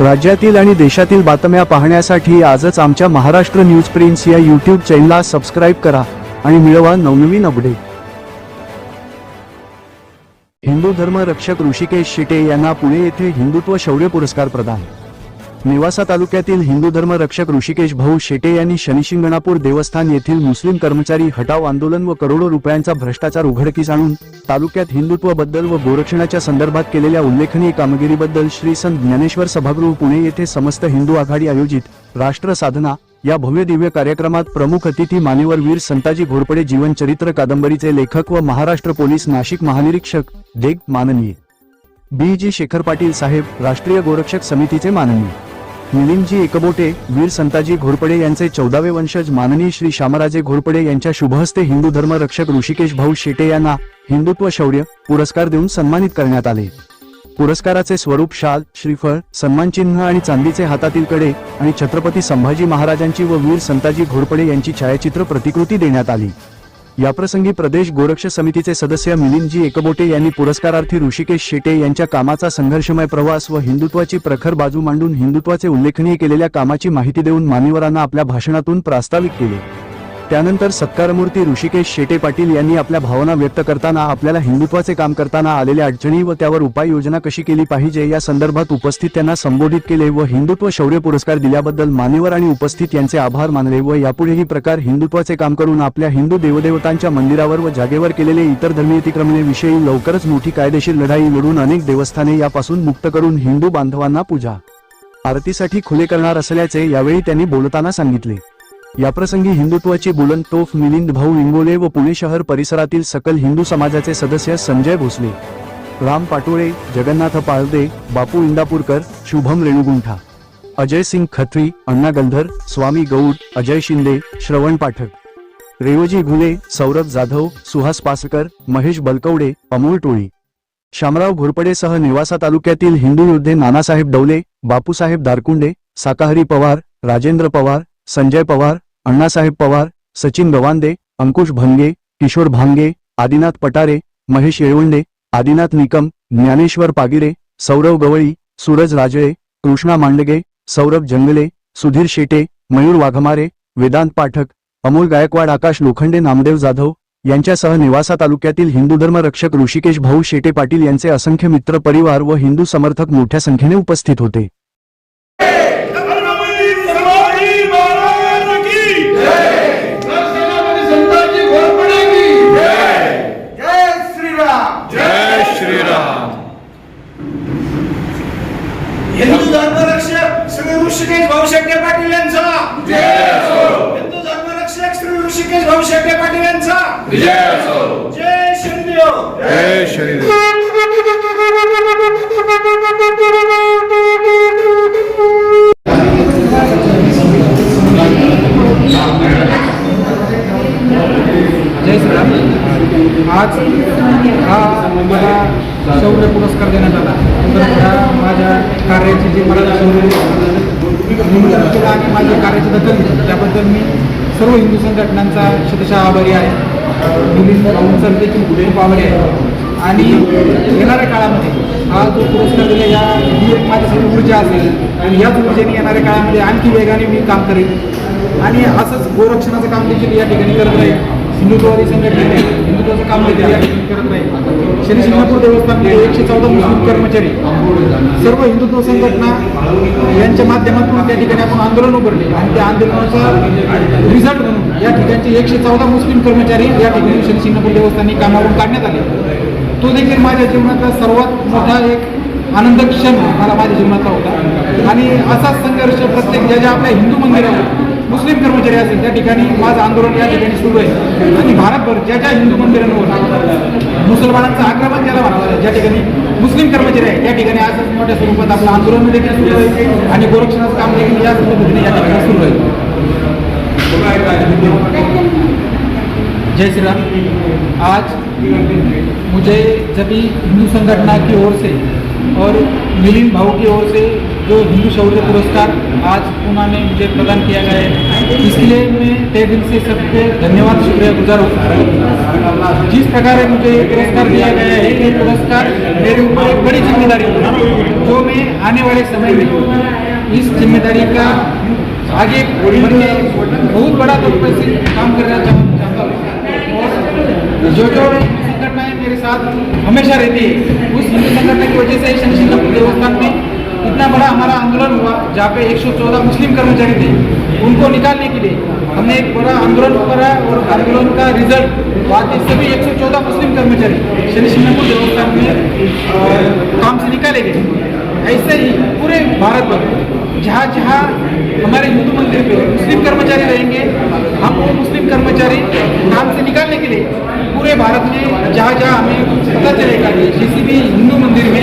राज्यातील आणि देशातील बातम्या पाहण्यासाठी आजच आमच्या महाराष्ट्र न्यूज प्रिन्स या यूट्यूब चॅनलला सबस्क्राईब करा आणि मिळवा नवनवीन अपडेट हिंदू धर्म रक्षक ऋषिकेश शिटे यांना पुणे येथे हिंदुत्व शौर्य पुरस्कार प्रदान. नेवासा तालुक्यातील हिंदू धर्म रक्षक ऋषिकेश भाऊ शेटे यांनी शनिशिंगणापूर देवस्थान येथील मुस्लिम कर्मचारी हटाव आंदोलन व करोडो रुपयांचा भ्रष्टाचार उघडकीस आणून तालुक्यात हिंदुत्वाबद्दल व गोरक्षणाच्या संदर्भात केलेल्या उल्लेखनीय कामगिरीबद्दल श्री संत ज्ञानेश्वर सभागृह पुणे येथे समस्त हिंदू आघाडी आयोजित राष्ट्र साधना या भव्य दिव्य कार्यक्रमात प्रमुख अतिथी मान्यवर वीर संताजी घोरपडे जीवनचरित्र कादंबरीचे लेखक व महाराष्ट्र पोलीस नाशिक महानिरीक्षक देग माननीय. बी. जी. शेखर पाटील साहेब राष्ट्रीय गोरक्षक समितीचे माननीय. मिलिंदजी एकबोटे वीर संताजी घोरपडे यांचे चौदावे वंशज माननीय श्री श्यामराजे घोरपडे यांच्या शुभहस्ते हिंदू धर्म रक्षक ऋषिकेश भाऊ शेटे यांना हिंदुत्व शौर्य पुरस्कार देऊन सन्मानित करण्यात आले. पुरस्काराचे स्वरूप शाल श्रीफळ सन्मानचिन्ह आणि चांदीचे हातातील कडे आणि छत्रपती संभाजी महाराजांची व वीर संताजी घोरपडे यांची छायाचित्र प्रतिकृती देण्यात आली. याप्रसंगी प्रदेश गोरक्ष समितीचे सदस्य मिलिंदजी एकबोटे यांनी पुरस्कारार्थी ऋषिकेश शेटे यांच्या कामाचा संघर्षमय प्रवास व हिंदुत्वाची प्रखर बाजू मांडून हिंदुत्वाचे उल्लेखनीय केलेल्या कामाची माहिती देऊन मान्यवरांना आपल्या भाषणातून प्रास्ताविक केले. त्यानंतर सत्कारमूर्ती ऋषिकेश शेटे पाटील यांनी आपल्या भावना व्यक्त करताना आपल्याला हिंदुत्वाचे काम करताना आलेल्या अडचणी व त्यावर उपाययोजना कशी केली पाहिजे या संदर्भात उपस्थित त्यांना संबोधित केले व हिंदुत्व शौर्य पुरस्कार दिल्याबद्दल मान्यवर आणि उपस्थित यांचे आभार मानले व यापुढेही प्रकार हिंदुत्वाचे काम करून आपल्या हिंदू देवदेवतांच्या मंदिरावर व जागेवर केलेले इतर धर्मीय अतिक्रमणेविषयी लवकरच मोठी कायदेशीर लढाई लढून अनेक देवस्थाने यापासून मुक्त करून हिंदू बांधवांना पूजा आरतीसाठी खुले करणार असल्याचे यावेळी त्यांनी बोलताना सांगितले. याप्रसंगी हिंदुत्वाची बुलंद तोफ मिलिंद भाऊ इंगोले व पुणे शहर परिसरातील सकल हिंदू समाजाचे सदस्य संजय भोसले राम पाटोळे जगन्नाथ पाळदे बापू इंदापूरकर शुभम रेणुगुंठा अजय सिंग खत्री अण्णा गंधर स्वामी गौड अजय शिंदे श्रवण पाठक रेवजी घुले सौरभ जाधव सुहास पासकर महेश बलकवडे अमोल टोळी शामराव घोरपडेसह नेवासा तालुक्यातील हिंदू योद्धे नानासाहेब डवले बापूसाहेब दारकुंडे साकाहरी पवार राजेंद्र पवार संजय पवार अण्णासाहेब पवार सचिन गवांदे अंकुश भंगे किशोर भांगे आदिनाथ पटारे महेश येळवंडे आदिनाथ निकम ज्ञानेश्वर पागिरे सौरव गवळी सूरज राजळे कृष्णा मांडगे सौरभ जंगले सुधीर शेटे मयूर वाघमारे वेदांत पाठक अमोल गायकवाड आकाश लोखंडे नामदेव जाधव यांच्यासह नेवासा तालुक्यातील हिंदू धर्मरक्षक ऋषिकेश भाऊ शेटे पाटील यांचे असंख्य मित्र परिवार व हिंदू समर्थक मोठ्या संख्येने उपस्थित होते. श्री ऋषिकेश भाऊ शेट्टे पाटील यांचा. विजय असो. जय शिंदेव जय श्रीराम आज हा मला शौर्य पुरस्कार देण्यात आला. तर त्या माझ्या कार्याची जी मला शौर्य केलं आणि माझ्या कार्याची दखल घेतली त्याबद्दल मी सर्व हिंदू संघटनांचा शतशः आभारी आहे मिलिंद भाऊंचा देखील खूप आभारी आहे आणि येणाऱ्या काळामध्ये हा जो पुरस्कार दिला या ही एक माझ्यासाठी ऊर्जा असेल आणि याच ऊर्जेने येणाऱ्या काळामध्ये आणखी वेगाने मी काम करेन आणि असंच गोरक्षणाचं काम देखील या ठिकाणी करत राहील. हिंदुत्ववादी संघटनेने हिंदुत्वाचं काम देखील करत नाही. शनी शिंगणापूर देवस्थानातले एकशे चौदा मुस्लिम कर्मचारी. सर्व हिंदुत्व संघटना यांच्या माध्यमातून त्या ठिकाणी आपण आंदोलन उभारले. आणि त्या आंदोलनाचा रिझल्ट म्हणून या ठिकाणचे एकशे चौदा मुस्लिम कर्मचारी या ठिकाणी शनी शिंगणापूर देवस्थानी कामावरून काढण्यात आले. तो देखील माझ्या जीवनातला सर्वात मोठा एक आनंद क्षण मला माझ्या जीवनातला होता. आणि असाच संघर्ष प्रत्येक ज्या ज्या आपल्या हिंदू मंदिरावर मुस्लिम कर्मचारी असेल त्या ठिकाणी माझं आंदोलन या ठिकाणी सुरू आहे. आणि भारतभर ज्या ज्या हिंदू मंदिरांवर मुसलमानांचं आक्रमण ज्याला म्हणावं ज्या ठिकाणी मुस्लिम कर्मचारी आहे त्या ठिकाणी आज मोठ्या स्वरूपात आपलं आंदोलन देखील सुरू आहे आणि गोरक्षणाचं काम देखील याच पद्धतीने या ठिकाणी सुरू आहे. जय श्री राम आज मुझे जब हिंदू संगठना की ओर से और मिलिंद भाऊ की ओर से जो हिंदू शौर्य पुरस्कार आज पुणे में मुझे प्रदान किया गया है। इसलिए मैं तय दिल से सबके धन्यवाद शुक्रिया गुजार हूँ। जिस प्रकार मुझे ये पुरस्कार दिया गया है, ये पुरस्कार मेरे ऊपर एक बड़ी ज़िम्मेदारी है, जो मैं आने वाले समय में इस ज़िम्मेदारी का आगे बहुत बड़ा तौर पर काम करना चाह- चाहता हूँ जो जो संगठनाएँ मेरे साथ हमेशा रहती है, उस हिंदू संगठन की वजह से शनि देवस्थान में इतना बड़ा हमारा आंदोलन हुआ, जहाँ पे 114 मुस्लिम कर्मचारी थे, उनको निकालने के लिए हमने एक बड़ा आंदोलन करा और आंदोलन का रिज़ल्ट बाकी सभी 114 मुस्लिम कर्मचारी शनि सिंगापुर देवस्थान में काम से निकाले गए। ऐसे ही पूरे भारत भर जहाँ जहाँ हमारे हिंदू मंदिर पे मुस्लिम कर्मचारी रहेंगे, हम वो मुस्लिम कर्मचारी काम से निकालने के लिए पूरे भारत में जहाँ जहाँ हमें पता चलेगा कि किसी भी हिंदू मंदिर में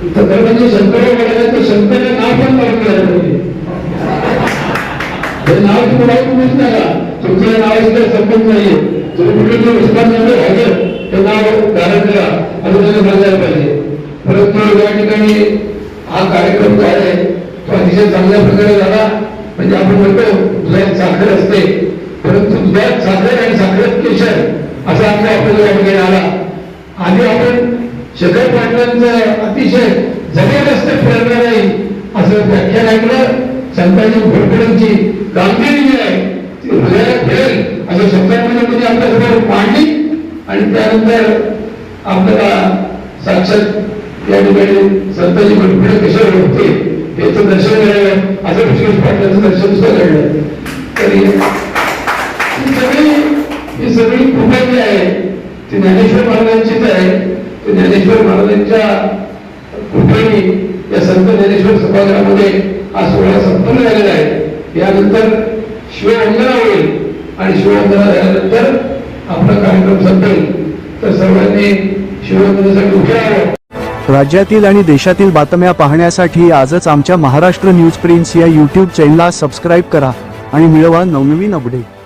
तर म्हणजे शंकरराव गडाखाचं शंकरला नाव पण काढून पाहिजे नाव तुम्हाला तुम्हीच नका तुमच्या नावाशी काही संबंध नाहीये. तुम्ही कुठे जे उस्मान नगर हजर ते नाव धारण करा. असं त्याने सांगायला पाहिजे. परंतु या ठिकाणी हा कार्यक्रम काय आहे तो अतिशय चांगल्या प्रकारे झाला. म्हणजे आपण म्हणतो दुधात साखर असते. परंतु दुधात साखर आणि साखरेत केशर असा आपल्या आपल्याला या ठिकाणी आला. आधी आपण शेखर पाटलांचं अतिशय जबरदस्त प्रेरणा नाही असं व्याख्यान ऐकलं संताजी घोरपडेंची कामगिरी जी आहे ती हृदयाला ठेल असं शब्दांमध्ये म्हणजे आपल्यासमोर मांडली आणि त्यानंतर आपल्याला साक्षात या ठिकाणी संताजी घोरपडे कशा होते. याचं दर्शन घडलं असं विश्वास पाटलाचं दर्शन सुद्धा घडलं. तरी ही सगळी ही सगळी कृपा जी आहे ती ज्ञानेश्वर महाराजांचीच आहे. ज्ञानेश्वर महाराजांच्या कृपेने या संत ज्ञानेश्वर सभागृहामध्ये हा सोहळा संपन्न झालेला आहे. यानंतर शिववंदना होईल आणि शिववंदना झाल्यानंतर आपला कार्यक्रम संपेल. तर सर्वांनी शिववंदनेसाठी उभे राहावं. राज्यातील आणि देशातील बातम्या पाहण्यासाठी आजच आमच्या महाराष्ट्र न्यूज प्रिन्स या यूट्यूब चॅनलला सबस्क्राईब करा आणि मिळवा नवनवीन अपडेट